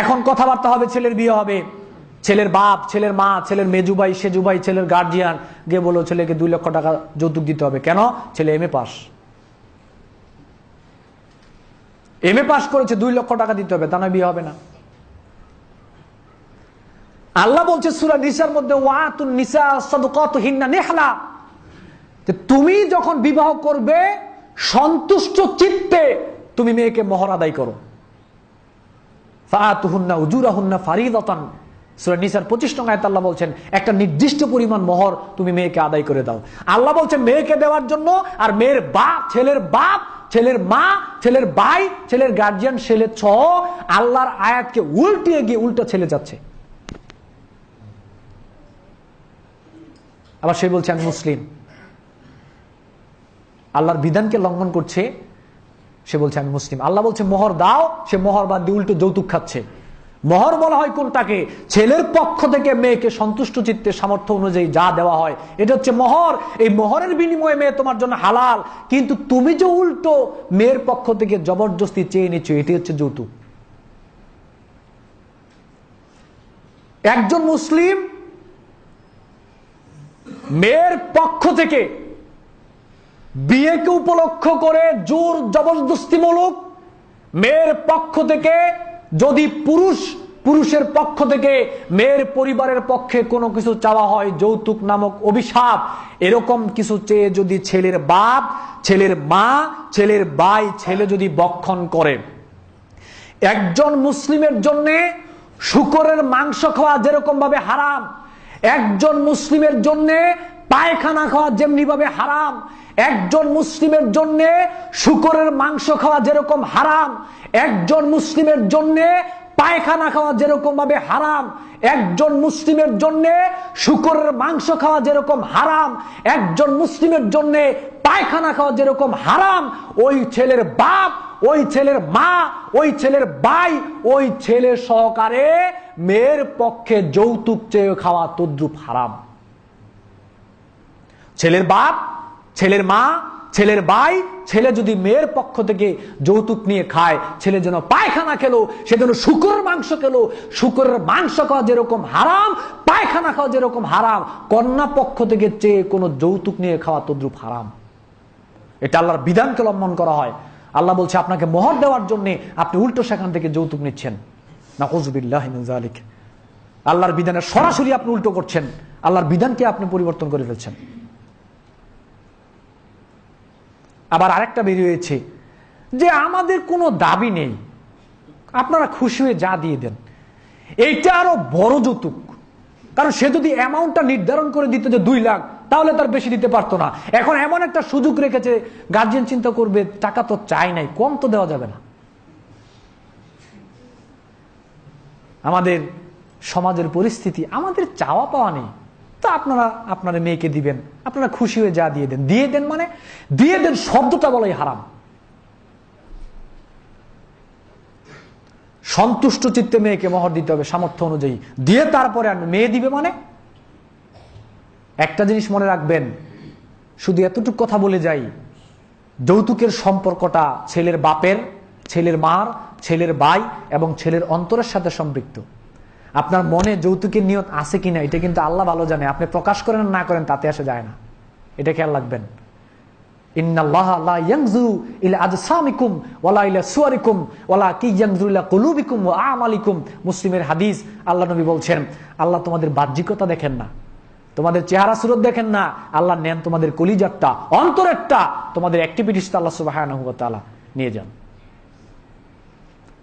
এখন কথাবার্তা হবে, ছেলের বিয়ে হবে। ছেলের বাপ, ছেলের মা, ছেলের মেজু ভাই সেজু ভাই ছেলের গার্জিয়ান গিয়ে বলো ছেলেকে দুই লক্ষ টাকা যৌতুক দিতে হবে। কেন? ছেলে M A pass M A pass করেছে, দুই লক্ষ টাকা দিতে হবে, তা নয় বিয়ে হবে না। আল্লাহ বলছে, সুরা নিসার মধ্যে তুমি যখন বিবাহ করবে, সন্তুষ্ট চিত্তে তুমি মেয়েকে মহর আদায় করো। ফাতুহুন্না উজুরাহুন্না ফারিদাতান। সূরা নিসার 25 নং আল্লাহ বলছেন, একটা নির্দিষ্ট পরিমাণ মোহর তুমি মেয়েকে আদায় করে দাও। আল্লাহ বলছেন, মেয়েকে দেওয়ার জন্য আর মেয়ের বাপ, ছেলের বাপ, ছেলের মা, ছেলের ভাই, ছেলের গার্জিয়ান ছেলে ছ আল্লাহর আয়াতকে উল্টিয়ে গিয়ে উল্টা ছেলে যাচ্ছে। আবার সে বলছে, আমি মুসলিম। আল্লাহর বিধানকে লঙ্ঘন করছে সে বলছে, আমি মুসলিম। আল্লাহ বলছে, মোহর দাও। সে মোহর বাদ দিয়ে উল্টো যৌতুক খাচ্ছে। মহর বলা হয় কোনটাকে? ছেলের পক্ষ থেকে মেয়েকে সন্তুষ্ট চিত্তে সামর্থ্য অনুযায়ী যা দেওয়া হয়, এটা হচ্ছে মহর। এই মহরের বিনিময়ে মেয়ে তোমার জন্য হালাল। কিন্তু তুমি যে উল্টো মেয়ের পক্ষ থেকে জবরদস্তি চেয়ে নিচ্ছ, এটি হচ্ছে যৌতুক। একজন মুসলিম মেয়ের পক্ষ থেকে বিয়েকে উপলক্ষ করে জোর জবরদস্তিমূলক মেয়ের পক্ষ থেকে, যদি পুরুষ, পুরুষের পক্ষ থেকে মেয়ের পরিবারের পক্ষে কোনো কিছু চাওয়া হয়, যৌতুক নামক অভিশাপ, এরকম কিছু চেয়ে যদি ছেলের বাপ, ছেলের মা, ছেলের ভাই, ছেলে যদি বক্ষণ করে। একজন মুসলিমের জন্যে শুকরের মাংস খাওয়া যেরকম ভাবে হারাম, একজন মুসলিমের জন্যে পায়খানা খাওয়া যেমনি ভাবে হারাম একজন মুসলিমের জন্য শুকরের মাংস খাওয়া যেরকম হারাম, একজন মুসলিমের জন্য পায়খানা খাওয়া যেরকম ভাবে হারাম, একজন মুসলিমের জন্য শুকরের মাংস খাওয়া যেরকম হারাম, একজন মুসলিমের জন্য পায়খানা খাওয়া যেরকম হারাম, ওই ছেলের বাপ, ওই ছেলের মা, ওই ছেলের বাই ওই ছেলে সহকারে মেয়ের পক্ষে যৌতুক চেয়ে খাওয়া তদ্রুপ হারাম। ছেলের বাপ ছেলের মা, ছেলের ভাই, ছেলে যদি মেয়ের পক্ষ থেকে যৌতুক নিয়ে খায়, ছেলে যেন পায়খানা খেলো, সে যেন শুকরের মাংস খেলো, শুকরের মাংস খাওয়া যেরকম হারাম, পায়খানা খাওয়া যেরকম হারাম, কন্যা পক্ষ থেকে চেয়ে কোনো যৌতুক নিয়ে খাওয়া তদ্রুপ হারাম। এটা আল্লাহর বিধানকে লম্বন করা হয়। আল্লাহ বলছে, আপনাকে মোহর দেওয়ার জন্য আপনি উল্টো সেখান থেকে যৌতুক নিচ্ছেন। না হজবিল্লাহ আল্লাহর বিধানের সরাসরি আপনি উল্টো করছেন। আল্লাহর বিধানকে আপনি পরিবর্তন করে ফেলছেন। আবার আরেকটা বেরিয়েছে যে আমাদের কোনো দাবি নেই। আপনারা খুশি হয়ে যা দিয়ে দেন। এইটা আরও বড় যৌতুক। কারণ সে যদি অ্যামাউন্টটা নির্ধারণ করে দিত যে দুই লাখ, তাহলে তার বেশি দিতে পারতো না। এখন এমন একটা সুযোগ রেখেছে, গার্জিয়ান চিন্তা করবে, টাকা তো চাই নাই, কম তো দেওয়া যাবে না। আমাদের সমাজের পরিস্থিতি, আমাদের চাওয়া পাওয়া নেই। তো আপনারা, আপনার মেয়েকে দিবেন। আপনারা খুশি হয়ে যা দিয়ে দেন। দিয়ে দেন মানে দিয়ে দেন শব্দটা বলাই হারাম। সন্তুষ্ট চিত্তে মেয়েকে মহর দিতে হবে সামর্থ্য অনুযায়ী। দিয়ে তারপরে মেয়ে দিবে মানে? একটা জিনিস মনে রাখবেন, শুধু এতটুকু কথা বলে যাই। যৌতুকের সম্পর্কটা ছেলের বাপের, ছেলের মার, ছেলের ভাই এবং ছেলের অন্তরের সাথে সম্পৃক্ত। আপনার মনে যৌতুকের নিয়ত আছে কিনা, এটা কিন্তু আল্লাহ ভালো জানে। আপনি প্রকাশ করেন না করেন, তাতে আসে যায় না। এটা খেয়াল রাখবেন। মুসলিমের হাদিস আল্লাহ নবী বলছেন, আল্লাহ তোমাদের বাহ্যিকতা দেখেন না। তোমাদের চেহারা সুরত দেখেন না। আল্লাহ নেন তোমাদের কলিজারটা, অন্তরেরটা। তোমাদের অ্যাক্টিভিটিসটা আল্লাহ সুবাহ নিয়ে যান।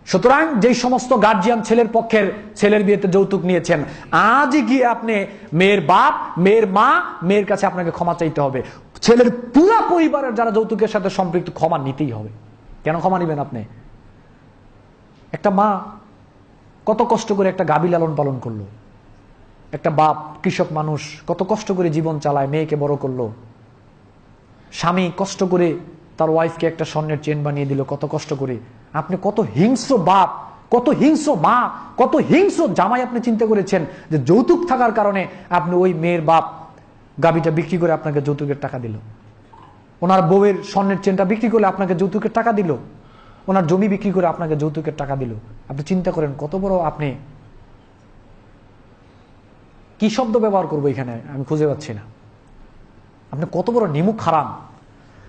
সুতরাং যেই সমস্ত গার্জিয়ান ছেলের পক্ষের ছেলের বিয়েতে যৌতুক নিয়েছেন, আজই গিয়ে আপনি মেয়ের বাপ, মেয়ের মা, মেয়ের কাছে আপনাকে ক্ষমা চাইতে হবে। ছেলের পুরা পরিবারের যারা যৌতুকের সাথে সম্পৃক্ত, ক্ষমা নিতেই হবে। কেন ক্ষমা নিবেন আপনি? একটা মা কত কষ্ট করে একটা গাবি লালন পালন করল। একটা বাপ, কৃষক মানুষ কত কষ্ট করে জীবন চালায়, মেয়েকে বড় করল। স্বামী কষ্ট করে তার ওয়াইফকে একটা স্বর্ণের চেন বানিয়ে দিল, কত কষ্ট করে। আপনি কত হিংস্র বাপ, কত হিংস্র মা, কত হিংস্র জামাই আপনি চিন্তা করেছেন যে যৌতুক থাকার কারণে আপনি ওই মেয়ের বাপ গাবিটা বিক্রি করে আপনাকে যৌতুকের টাকা দিল। ওনার বউয়ের স্বর্ণের চেনটা বিক্রি করলে আপনাকে যৌতুকের টাকা দিল। ওনার জমি বিক্রি করে আপনাকে যৌতুকের টাকা দিল। আপনি চিন্তা করেন, কত বড় আপনি? কি শব্দ ব্যবহার করব এখানে? আমি খুঁজে পাচ্ছি না। আপনি কত বড় নিমুখ হারাম।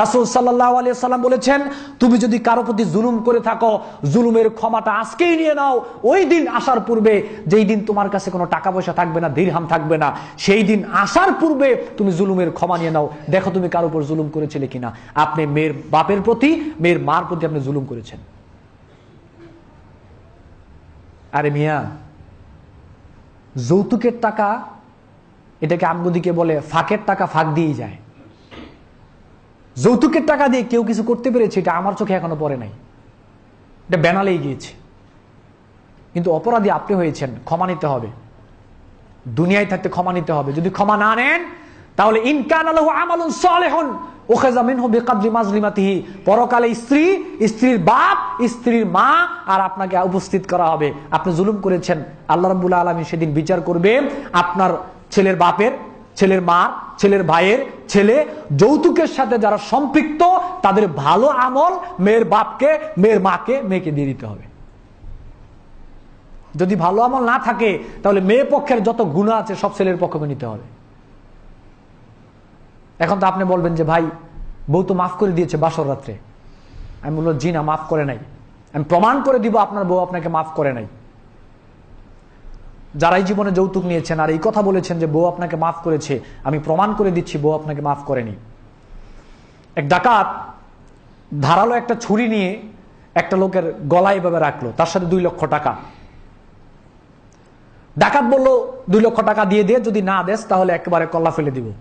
রাসূল আলাইহি সাল্লাম বলেছেন, তুমি যদি কারও প্রতি জুলুম করে থাকো, জুলুমের ক্ষমাটা আজকেই নিয়ে নাও। ওই দিন আসার পূর্বে, যেই দিন তোমার কাছে কোনো টাকা পয়সা থাকবে না, দিরহাম থাকবে না, সেই দিন আসার পূর্বে তুমি জুলুমের ক্ষমা নিয়ে নাও। দেখো তুমি কারও উপর জুলুম করেছিলে কিনা। আপনি মেয়ের বাপের প্রতি, মেয়ের মার প্রতি আপনি জুলুম করেছেন। আরে মিয়া, যৌতুকের টাকা এটাকে আমগদিকে বলে, ফাঁকের টাকা ফাঁক দিয়েই যায়। যৌতুকের টাকা দিয়ে কেউ কিছু করতে পেরেছে, এটা আমার চোখে এখনও পড়ে নাই। এটা বেনালেই গিয়েছে। কিন্তু অপরাধী আপনি হয়েছেন, ক্ষমা নিতে হবে। দুনিয়ায় থাকতে ক্ষমা নিতে হবে। যদি ক্ষমা না নেন, তাহলে ইনকান আমালুন পরকালে স্ত্রী, স্ত্রীর বাপ, স্ত্রীর মা আর আপনাকে উপস্থিত করা হবে। আপনি জুলুম করেছেন, আল্লাহ রাব্বুল আলামিন সেদিন বিচার করবে আপনার ছেলের বাপের। ছেলের মা, ছেলের ভাইয়ের ছেলে, যৌতুকের সাথে যারা সম্পৃক্ত, তাদের ভালো আমল মেয়ের বাপকে, মেয়ের মাকে, মেয়েকে দিয়ে দিতে হবে। যদি ভালো আমল না থাকে, তাহলে মেয়ে পক্ষের যত গুণা আছে, সব ছেলের পক্ষকে নিতে হবে। এখন তো আপনি বলবেন যে, ভাই, বউ তো মাফ করে দিয়েছে বাসর রাত্রে। আমি বলব, জি না, মাফ করে নাই। আমি প্রমাণ করে দিব আপনার বউ আপনাকে মাফ করে নাই। যারাই জীবনে যৌতুক নিয়েছেন আর এই কথা বলেছেন যে বউ আপনাকে মাফ করেছে, আমি প্রমাণ করে দিচ্ছি বউ আপনাকে মাফ করেনি। এক ডাকাত ধারালো একটা ছুরি নিয়ে একটা লোকের গলায় এভাবে রাখল, তার সাথে দুই লক্ষ টাকা। ডাকাত বলল, দুই লক্ষ টাকা দিয়ে দিয়ে যদি না দেস তাহলে একেবারে কল্লা ফেলে দিব।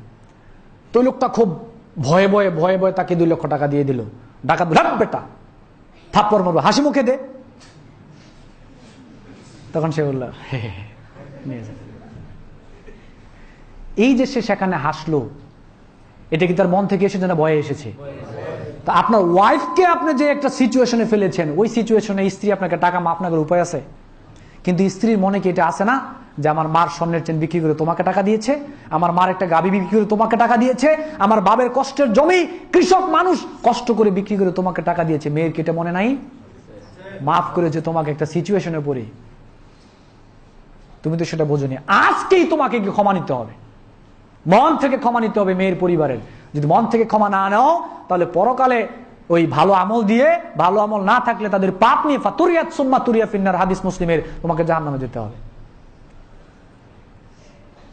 তো লোকটা খুব ভয়ে ভয়ে ভয়ে ভয়ে তাকে দুই লক্ষ টাকা দিয়ে দিল। ডাকাত "হাট বেটা থাপ্পর মারবো, হাসি মুখে দে। তখন সে বলল। এই যে সে সেখানে হাসলো, এটা কি তার মন থেকে এসেছে না ভয়ে এসেছে? তা আপনার ওয়াইফকে আপনি যে একটা সিচুয়েশনে ফেলেছেন, ওই সিচুয়েশনে স্ত্রী আপনাকে টাকা না উপায় আছে? কিন্তু স্ত্রীর মনে কি এটা আছে না? যে আমার মার স্বর্ণের চেন বিক্রি করে তোমাকে টাকা দিয়েছে, আমার মার একটা গাবি বিক্রি করে তোমাকে টাকা দিয়েছে, আমার বাবের কষ্টের জমি কৃষক মানুষ কষ্ট করে বিক্রি করে তোমাকে টাকা দিয়েছে। মেয়ের কি এটা মনে নাই? মাফ করেছে তোমাকে একটা সিচুয়েশনে পড়ে। তুমি তো সেটা বোঝনি। আজকেই তোমাকে কি ক্ষমা নিতে হবে? মন থেকে ক্ষমা নিতে হবে মেয়ের পরিবারের। যদি মন থেকে ক্ষমা না নাও, তাহলে পরকালে ওই ভালো আমল দিয়ে, ভালো আমল না থাকলে তাদের পাপ নিয়ে ফাতুরিয়াত সুম্মা তুরিয়া ফিন্নার হাদিস মুসলিমের তোমাকে জাহান্নামে যেতে হবে।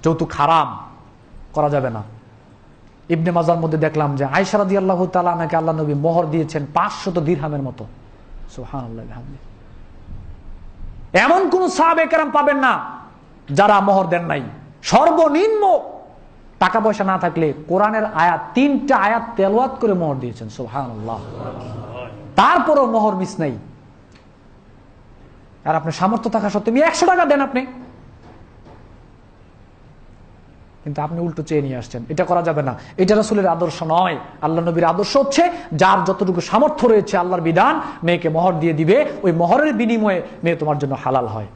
যৌতুক হারাম করা যাবে না। ইবনে মাজার মধ্যে দেখলাম যে আয়সারাদি আল্লাহ তালাকে আল্লাহ নবী মোহর দিয়েছেন পাঁচশত দীর্হামের মতো। সুহান এমন কোন সাহাবে কেরাম পাবেন না যারা মোহর দেন নাই। সর্বনিম্ন টাকা পয়সা না থাকলে কোরআনের আয়াত, তিনটা আয়াত তেলোয়াত করে মোহর দিয়েছেন সুহান তারপরও মোহর মিস নাই। আর আপনার সামর্থ্য থাকা সত্ত্বেও একশো টাকা দেন আপনি। কিন্তু আপনি উল্টো চেয়ে নিয়ে আসছেন। এটা করা যাবে না। এটা রাসুলের আদর্শ নয়। আল্লাহ নবীর আদর্শ হচ্ছে, যার যতটুকু সামর্থ্য রয়েছে আল্লাহর বিধান, মেয়েকে মহর দিয়ে দিবে। ওই মহরের বিনিময়ে মেয়ে তোমার জন্য হালাল হয়।